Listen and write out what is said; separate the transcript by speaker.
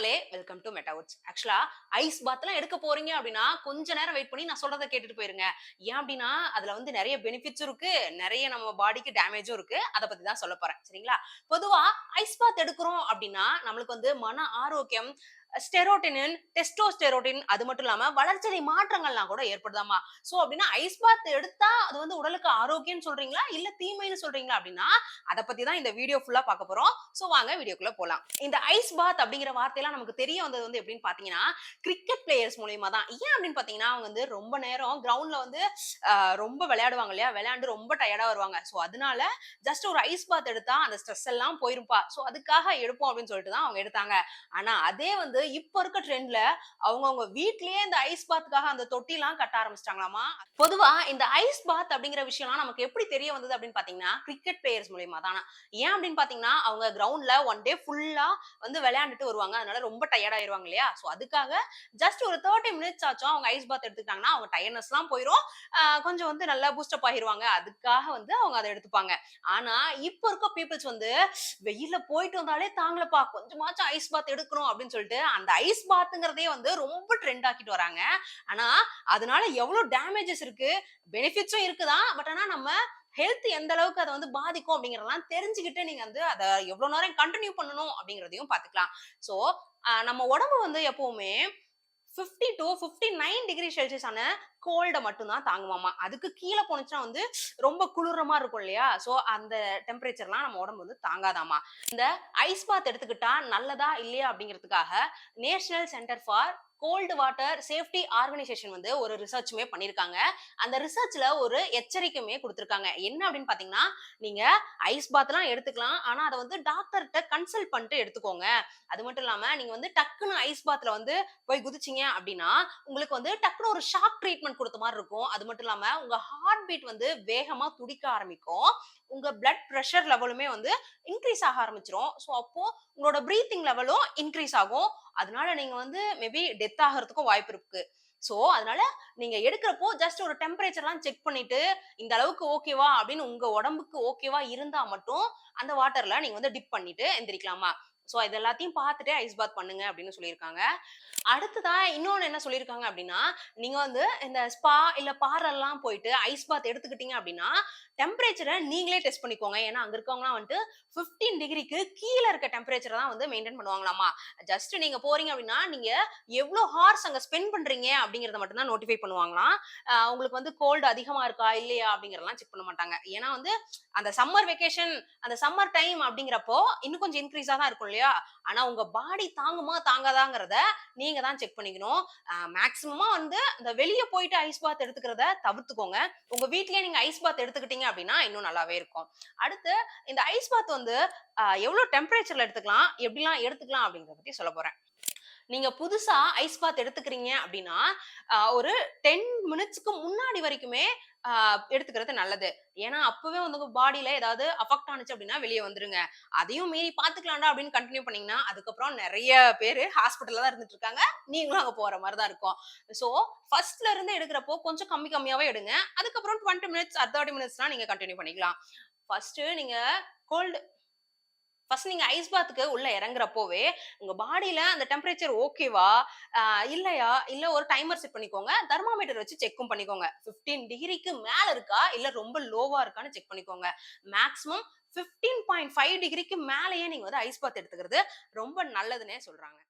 Speaker 1: மக்களே welcome to மெட்டாவுட்ஸ் ஆக்சுவலா ice பாத்லாம் எடுக்க போறீங்க அப்படின்னா கொஞ்ச நேரம் வெயிட் பண்ணி நான் சொல்றதை கேட்டுட்டு போயிருங்க. ஏன் அப்படின்னா அதுல வந்து நிறைய பெனிஃபிட்ஸும் இருக்கு நிறைய நம்ம பாடிக்கு டேமேஜும் இருக்கு. அதை பத்தி தான் சொல்ல போறேன். சரிங்களா? பொதுவா ஐஸ் பாத் எடுக்கிறோம் அப்படின்னா நம்மளுக்கு வந்து மன ஆரோக்கியம் ஸ்டெரோட்டினின் டெஸ்டோஸ்டெரோட்டின் அது மட்டும் இல்லாம வளர்ச்சிதை மாற்றங்கள்லாம் கூட ஏற்படுதாமா? சோ அப்படின்னா ஐஸ் பாத் எடுத்தா அது வந்து உடலுக்கு ஆரோக்கியம்னு சொல்றீங்களா? இல்ல தீமைன்னு சொல்றீங்களா? அப்படின்னா அதை பத்தி தான் இந்த வீடியோ ஃபுல்லா பார்க்க போறோம். சோ வாங்க வீடியோக்குள்ள போலாம். இந்த ஐஸ் பாத் அப்படிங்கிற வார்த்தையெல்லாம் நமக்கு தெரிய வந்தது வந்து எப்படின்னு பாத்தீங்கன்னா கிரிக்கெட் பிளேயர்ஸ் மூலியமா தான். ஏன் அப்படின்னு பாத்தீங்கன்னா அவங்க வந்து ரொம்ப நேரம் கிரவுண்ட்ல வந்து ரொம்ப விளையாடுவாங்க இல்லையா? விளையாண்டு ரொம்ப டயர்டா வருவாங்க. சோ அதனால ஜஸ்ட் ஒரு ஐஸ் பாத் எடுத்தா அந்த ஸ்ட்ரெஸ் எல்லாம் போயிருப்பா சோ அதுக்காக எடுப்போம் அப்படின்னு சொல்லிட்டு தான் அவங்க எடுத்தாங்க. ஆனா அதே வந்து இப்ப இருக்க ட்ரெண்ட்ல அவங்கவுங்க வீட்லயே இந்த ஐஸ் பாத்துக்காக அந்த தொட்டி எல்லாம் கட்ட ஆரம்பிச்சிட்டாங்களாமா? பொதுவா இந்த ஐஸ் பாத் அப்படிங்கிற விஷயம்லாம் நமக்கு எப்படி தெரிய வந்தது அப்படின்னு பாத்தீங்கன்னா கிரிக்கெட் பிளேயர்ஸ் மூலியமா தான். ஏன் அப்படின்னு பாத்தீங்கன்னா அவங்க கிரவுண்ட்ல ஒன் டே ஃபுல்லா வந்து விளையாண்டுட்டு வருவாங்க. அதனால ரொம்ப டயர்ட் ஆயிருவாங்க இல்லையா? சோ அதுக்காக ஜஸ்ட் ஒரு தேர்ட்டி மினிட்ஸ் ஆச்சும் அவங்க ஐஸ் பாத் எடுத்துக்கிட்டாங்கன்னா அவங்க டயர்னஸ் எல்லாம் போயிரும். கொஞ்சம் வந்து நல்லா பூஸ்டப் ஆகிருவாங்க. அதுக்காக வந்து அவங்க அதை எடுத்துப்பாங்க. ஆனா இப்ப இருக்க பீப்புள்ஸ் வந்து வெயில போயிட்டு வந்தாலே தாங்களப்பா கொஞ்சமாச்சும் ஐஸ் பாத் எடுக்கணும். அப்படின்னு சொல்லிட்டு அந்த ஐஸ் பாத்துங்கிறதே வந்து ரொம்ப ட்ரெண்ட் ஆக்கிட்டு வராங்க. ஆனா அதனால எவ்வளவு டேமேஜஸ் இருக்கு? பெனிஃபிட்ஸும் இருக்குதான் பட் ஆனா நம்ம ஹெல்த் எந்த அளவுக்கு அதை வந்து பாதிக்கும் அப்படிங்கறதெல்லாம் தெரிஞ்சுக்கிட்டு நீங்க வந்து அதை எவ்வளவு நேரம் கண்டினியூ பண்ணணும் அப்படிங்கறதையும் பாத்துக்கலாம். சோ நம்ம உடம்பு வந்து எப்பவுமே 50 டு 59 நைன் டிகிரி செல்சியஸான கோல்டை மட்டும்தான் தாங்குமாமா. அதுக்கு கீழே போனுச்சுன்னா வந்து ரொம்ப குளிர மாதிரி இருக்கும் இல்லையா? ஸோ அந்த டெம்பரேச்சர்லாம் நம்ம உடம்பு வந்து தாங்காதாமா. இந்த ஐஸ் பாத் எடுத்துக்கிட்டா நல்லதா இல்லையா அப்படிங்கிறதுக்காக national centre for cold water safety organisation வந்து ஒரு ரிசர்ச்சுமே பண்ணியிருக்காங்க அந்த ரிசர்ச்ல ஒரு எச்சரிக்கையுமே கொடுத்துருக்காங்க. என்ன அப்படின்னு பாத்தீங்கன்னா நீங்க ஐஸ் பாத்லாம் எடுத்துக்கலாம். ஆனா அதை வந்து டாக்டர்கிட்ட கன்சல்ட் பண்ணிட்டு எடுத்துக்கோங்க. அது மட்டும் இல்லாம நீங்க வந்து டக்குன்னு ஐஸ் பாத்ல வந்து போய் குதிச்சிங்க அப்படின்னா உங்களுக்கு வந்து டக்குன்னு ஒரு ஷாக் ட்ரீட்மெண்ட் கொடுத்த மாதிரி இருக்கும். அது மட்டும் இல்லாம உங்க ஹார்ட் பீட் வந்து வேகமா துடிக்க ஆரம்பிக்கும். உங்க பிளட் ப்ரெஷர் லெவலுமே வந்து இன்க்ரீஸ் ஆக ஆரம்பிச்சிரும். ஸோ அப்போ உங்களோட ப்ரீத்திங் லெவலும் இன்க்ரீஸ் ஆகும். அதனால நீங்க வந்து மேபி டெத் ஆகிறதுக்கும் வாய்ப்பு இருக்கு. ஸோ அதனால நீங்க எடுக்கிறப்போ ஜஸ்ட் ஒரு டெம்பரேச்சர்லாம் செக் பண்ணிட்டு இந்த அளவுக்கு ஓகேவா அப்படின்னு உங்க உடம்புக்கு ஓகேவா இருந்தா மட்டும் அந்த வாட்டர்ல நீங்க வந்து டிப் பண்ணிட்டு எந்திரிக்கலாமா? ஸோ இது எல்லாத்தையும் பார்த்துட்டே ஐஸ் பாத் பண்ணுங்க அப்படின்னு சொல்லியிருக்காங்க. அடுத்ததான் இன்னொன்னு என்ன சொல்லியிருக்காங்க அப்படின்னா நீங்க வந்து இந்த ஸ்பா இல்ல பார்லர்லாம் போயிட்டு ஐஸ் பாத் எடுத்துக்கிட்டீங்க அப்படின்னா டெம்பரேச்சரை நீங்களே டெஸ்ட் பண்ணிக்கோங்க. ஏன்னா அங்க இருக்கவங்கலாம் வந்துட்டு 15 டிகிரிக்கு கீழே இருக்க டெம்பரேச்சரை தான் வந்து மெயின்டைன் பண்ணுவாங்களாமா? ஜஸ்ட் நீங்க போறீங்க அப்படின்னா நீங்க எவ்வளவு ஹார்ஸ் அங்க ஸ்பெண்ட் பண்றீங்க அப்படிங்கறத மட்டும் தான் நோட்டிஃபை பண்ணுவாங்களாம் உங்களுக்கு வந்து கோல்டு அதிகமா இருக்கா இல்லையா அப்படிங்கறதெல்லாம் செக் பண்ண மாட்டாங்க. ஏன்னா வந்து அந்த சம்மர் வெக்கேஷன் அந்த சம்மர் டைம் அப்படிங்கிறப்போ இன்னும் கொஞ்சம் இன்க்ரீஸா தான் இருக்கும் இல்லையா? ஆனா உங்க பாடி தாங்குமா தாங்காதாங்கிறத நீங்க தான் செக் பண்ணிக்கணும். மேக்சிமமா வந்து இந்த வெளியே போயிட்டு ஐஸ் பாத் எடுத்துக்கிறத தவிர்த்துக்கோங்க. உங்க வீட்லயே நீங்க ஐஸ் பாத் எடுத்துக்கிட்டீங்க அப்படின்னா இன்னும் நல்லாவே இருக்கும். அடுத்து இந்த ஐஸ் பாத் வந்து எவ்வளவு டெம்பரேச்சர்ல எடுத்துக்கலாம் எப்படிலாம் எடுத்துக்கலாம் அப்படிங்கிறத பத்தி சொல்ல போறேன். நீங்க புதுசா ஐஸ் பாத் எடுத்துக்கிறீங்க அப்படின்னா ஒரு டென் மினிட்ஸ்க்கு முன்னாடி வரைக்குமே எடுத்துக்கிறது நல்லது. ஏன்னா அப்பவே வந்து பாடியில ஏதாவது அஃபெக்ட் ஆனிச்சு அப்படின்னா வெளியே வந்துருங்க. அதையும் மீறி பாத்துக்கலாம்டா அப்படின்னு கண்டினியூ பண்ணீங்கன்னா அதுக்கப்புறம் நிறைய பேர் ஹாஸ்பிட்டல்ல தான் இருந்துட்டு இருக்காங்க. நீங்களும் அங்க போற மாதிரி தான் இருக்கும். ஸோ ஃபர்ஸ்ட்ல இருந்து எடுக்கிறப்போ கொஞ்சம் கம்மி கம்மியாவே எடுங்க. அதுக்கப்புறம் டுவெண்ட்டி மினிட்ஸ் தேர்ட்டி மினிட்ஸ்லாம் நீங்க கண்டினியூ பண்ணிக்கலாம். ஃபர்ஸ்ட் நீங்க கோல்டு ஃபர்ஸ்ட் நீங்க ஐஸ் பாத்துக்கு உள்ள இறங்குறப்போவே உங்க பாடியில அந்த டெம்பரேச்சர் ஓகேவா இல்லையா? இல்ல ஒரு டைமர் செட் பண்ணிக்கோங்க. தெர்மாமீட்டர் வச்சு செக்கும் பண்ணிக்கோங்க. 15 டிகிரிக்கு மேல இருக்கா? இல்ல ரொம்ப லோவா இருக்கான்னு செக் பண்ணிக்கோங்க. மேக்ஸிமம் 15.5 பாயிண்ட் ஃபைவ் டிகிரிக்கு மேலேயே நீங்க வந்து ஐஸ் பாத் எடுத்துக்கிறது ரொம்ப நல்லதுன்னே சொல்றாங்க.